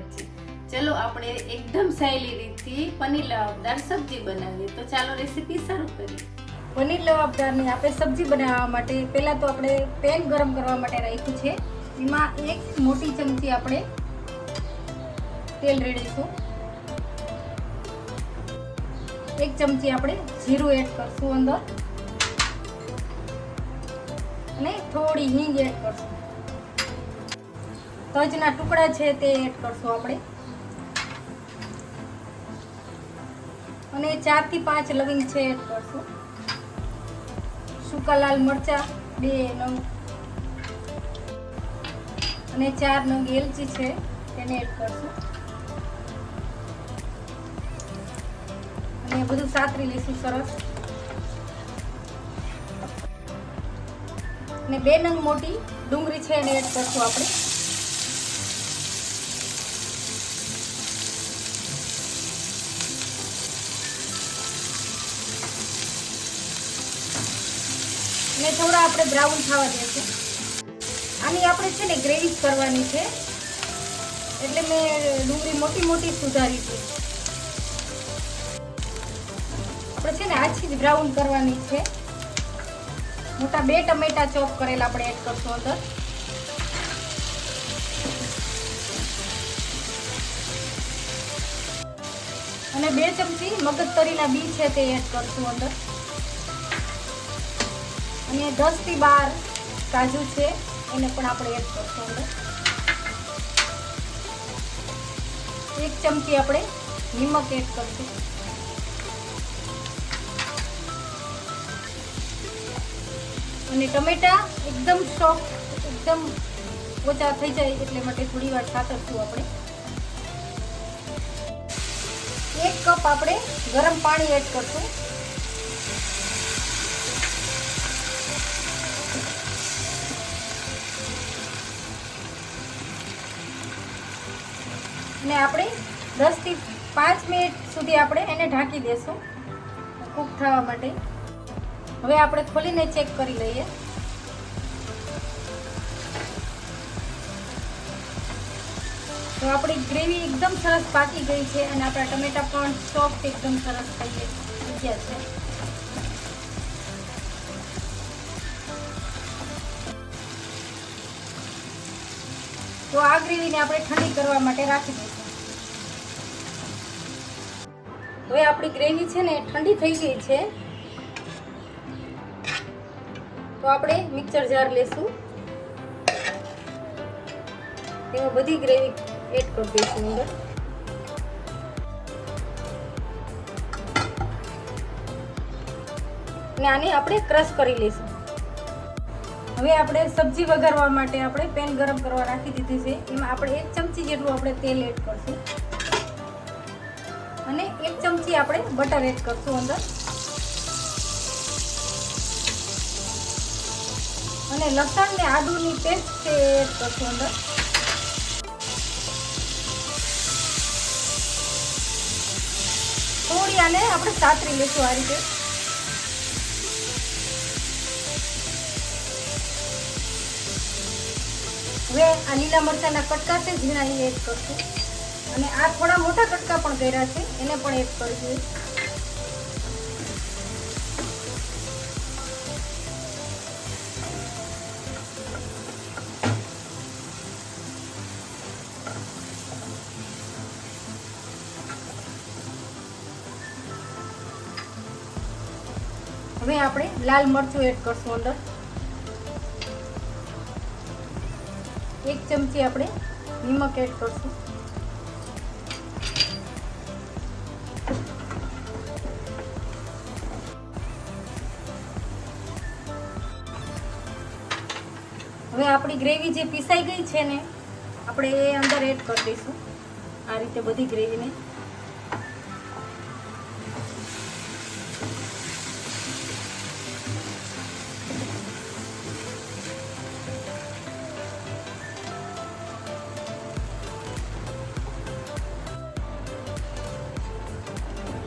છે. ચલો, આપણે એકદમ સહેલી રીતથી પનીર લવાબદાર સબ્જી બનાવીએ. તો ચાલો રેસીપી શરૂ કરીએ. પનીર લવાબદારની આપણે સબ્જી બનાવવા માટે પહેલાં તો આપણે પેન ગરમ કરવા માટે રાખ્યું છે. એમાં એક મોટી ચમચી આપણે તેલ રેડીશું. એક ચમચી આપણે જીરું એડ કરશું અંદર. અને થોડી હિંગ એડ કરશું. તજના ટુકડા છે તે એડ કરશું આપણે. અને ચારથી પાંચ લવિંગ છે એડ કરશું. સૂકા, લાલ મરચા, બે નંગ. અને ચાર નંગ એલચી છે તેને એડ કરશું. અને બધું સાતરી લઈશું સરસ. અને બે નંગ મોટી ડુંગળી છે એને એડ કરશું આપણે. અને થોડા આપણે બ્રાઉન થવા દઈશું આની આપણે છે ને ગ્રેવી કરવાની છે. એટલે મેં ડુંગળી મોટી મોટી સુધારી છે. આપણે છે ને આછી જ બ્રાઉન કરવાની છે. મોટા બે ટમેટા ચોપ કરેલા આપણે એડ કરશું અંદર. અને બે ચમચી મગજ તરીના બી છે તે એડ કરશું અંદર. અને દસથી બાર કાજુ છે. એને પણ આપણે એડ કરશું એક ચમચી આપણે નિમક એડ કરશું. અને ટમેટા એકદમ સોફ્ટ એકદમ ઓછા થઈ જાય એટલે માટે થોડી વાર સાતરશું આપણે. એક કપ આપણે ગરમ પાણી એડ કરશું. અને આપણે દસથી પાંચ મિનિટ સુધી આપણે એને ઢાંકી દેશું કૂક થવા માટે. હવે આપણે ખોલીને ચેક કરી લઈએ. તો આપણી ગ્રેવી એકદમ સરસ પાકી ગઈ છે અને આપણા ટમેટા પણ સોફ્ટ એકદમ સરસ થઈ ગયા છે. તો આ ગ્રેવીને આપણે ઠંડી કરવા માટે રાખી દઈશું હવે આપણી ગ્રેવી છે ને ઠંડી થઈ ગઈ છે. તો આપણે મિક્સર જાર લેશું. તેમાં બધી ગ્રેવી એડ કરી દઈશું અંદર. અને આને આપણે ક્રશ કરી લઈશું. હવે આપણે સબ્જી વઘારવા માટે આપણે પેન ગરમ કરવા રાખી દીધી છે. એમાં આપણે એક ચમચી જેટલું આપણે તેલ એડ કરશું. અને એક ચમચી આપણે બટર એડ કરશું અંદર. અને લસણ ને આદુની પેસ્ટ છે એડ કરશું અંદર. થોડી આને આપણે સાતરી લઈશું આ રીતે. હવે આ લીલા મરચાના કટકા છે, ઝીણા એ એડ કરશું. અને આ થોડા મોટા કટકા પણ કર્યા છે, એને પણ એડ કરશું હવે આપણે લાલ મરચું એડ કરશું અંદર. એક ચમચી આપણે નિમક એડ કરશું. હવે આપણી ગ્રેવી જે પીસાઈ ગઈ છે ને, આપણે એ અંદર એડ કરી દઈશું. આ રીતે બધી ગ્રેવીને.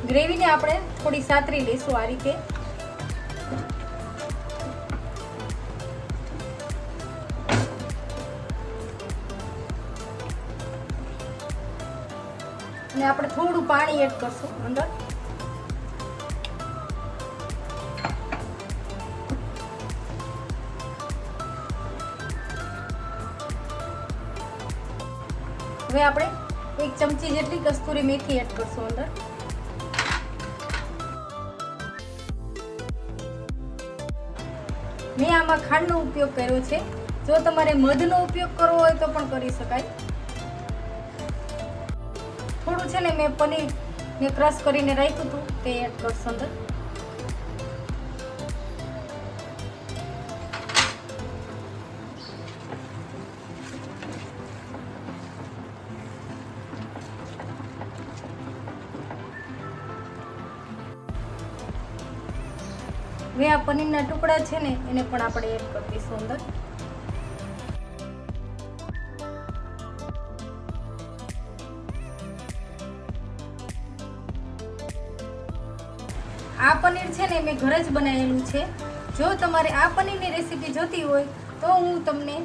ગ્રેવીને આપણે થોડી સાતરી લઈશું આ રીતે. ને આપણે થોડું પાણી એડ કરશું, અંદર. હવે આપણે એક ચમચી જેટલી કસ્તુરી મેથી એડ કરશું, અંદર. મેં આમાં ખાંડનો ઉપયોગ કર્યો છે. જો તમારે મધનો ઉપયોગ કરવો હોય તો પણ કરી શકાય. થોડું છે ને મેં પનીર, મેં ક્રશ કરીને રાખ્યું હતું, તે એડ કરશું અંદર. હવે આ પનીરના ટુકડા છે ને, એને પણ આપણે એડ કરી દઈશું અંદર. આ પનીર છે ને મેં ઘરે જ બનાવેલું છે. જો તમારે આ પનીરની રેસીપી જોતી હોય, તો હું તમને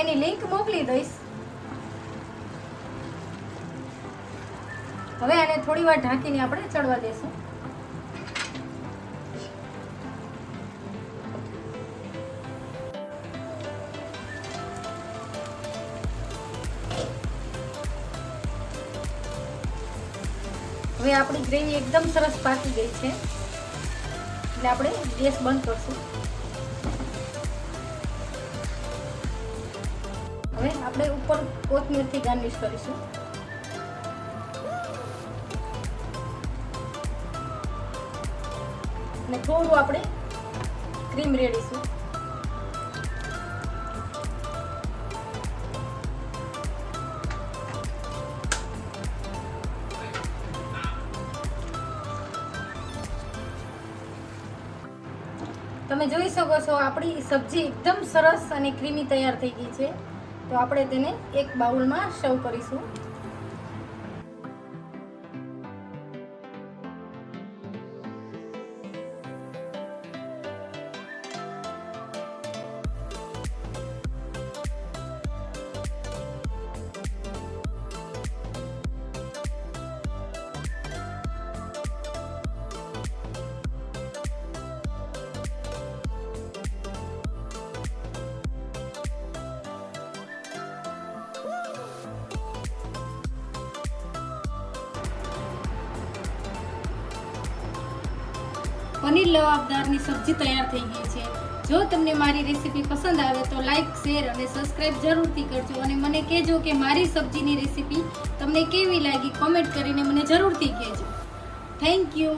એની લિંક મોકલી દઈશ. હવે આને થોડી વાર ઢાંકીને આપણે ચડવા દેશું. હવે આપણી ગ્રેવી એકદમ સરસ પાકી ગઈ છે. એટલે આપણે ગેસ બંધ કરશું. હવે આપણે ઉપર કોથમીરથી ગાર્નિશ કરીશું. અને થોડું આપણે ક્રીમ રેડીશું. તમે જોઈ શકો છો, આપણી સબ્જી એકદમ સરસ અને ક્રીમી તૈયાર થઈ ગઈ છે. તો આપણે તેને એક બાઉલમાં સર્વ કરીશું. પનીર લવાબદારની સબ્જી તૈયાર થઈ ગઈ છે. જો તમને મારી રેસીપી પસંદ આવે તો લાઇક શેર અને સબસ્ક્રાઈબ જરૂરથી કરજો અને મને કહેજો કે મારી સબ્જીની રેસીપી તમને કેવી લાગી કોમેન્ટ કરીને મને જરૂરથી કહેજો. Thank you.